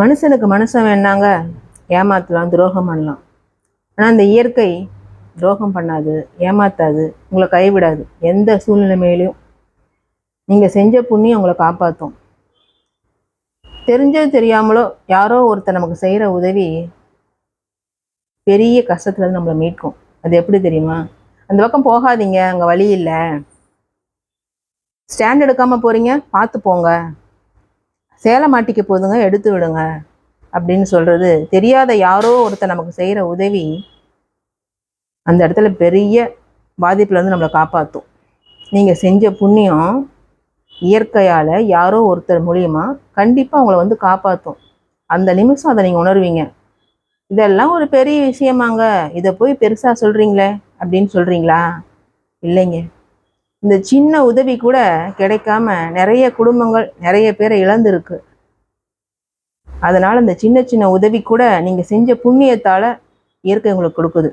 மனுஷனுக்கு மனுஷன் வேணாங்க. ஏமாத்தலாம் துரோகம் பண்ணலாம். ஆனால் அந்த இயற்கை துரோகம் பண்ணாது ஏமாத்தாது உங்களை கைவிடாது. எந்த சூழ்நிலைமையிலையும். நீங்கள் செஞ்ச புண்ணியம் உங்களை காப்பாற்றும் தெரிஞ்சோ தெரியாமலோ யாரோ ஒருத்தர் நமக்கு செய்கிற உதவி பெரிய கஷ்டத்துலேருந்து நம்மளை மீட்கும். அது எப்படி தெரியுமா? அந்த பக்கம் போகாதீங்க அங்கே வழி இல்லை. ஸ்டாண்ட் எடுக்காமல் போகிறீங்க பார்த்து போங்க. சேலை மாட்டிக்க போதுங்க எடுத்து விடுங்க அப்படின்னு சொல்கிறது தெரியாத யாரோ ஒருத்தர் நமக்கு செய்கிற உதவி அந்த இடத்துல பெரிய பாதிப்புலேருந்து நம்மளை காப்பாற்றும் நீங்கள் செஞ்ச புண்ணியம் இயற்கையால் யாரோ ஒருத்தர் மூலியமா கண்டிப்பாக உங்களை வந்து காப்பாற்றும் அந்த நிமிஷம் அதை நீங்கள் உணர்வீங்க. இதெல்லாம் ஒரு பெரிய விஷயமாங்க. இதை போய் பெருசாக சொல்கிறீங்களே அப்படின்னு சொல்கிறீங்களா இல்லைங்க. இந்த சின்ன உதவி கூட கிடைக்காம நிறைய குடும்பங்கள் நிறைய பேரை இழந்திருக்கு. அதனால இந்த சின்ன சின்ன உதவி கூட நீங்கள் செஞ்ச புண்ணியத்தால் இயற்கை உங்களுக்கு கொடுக்குது.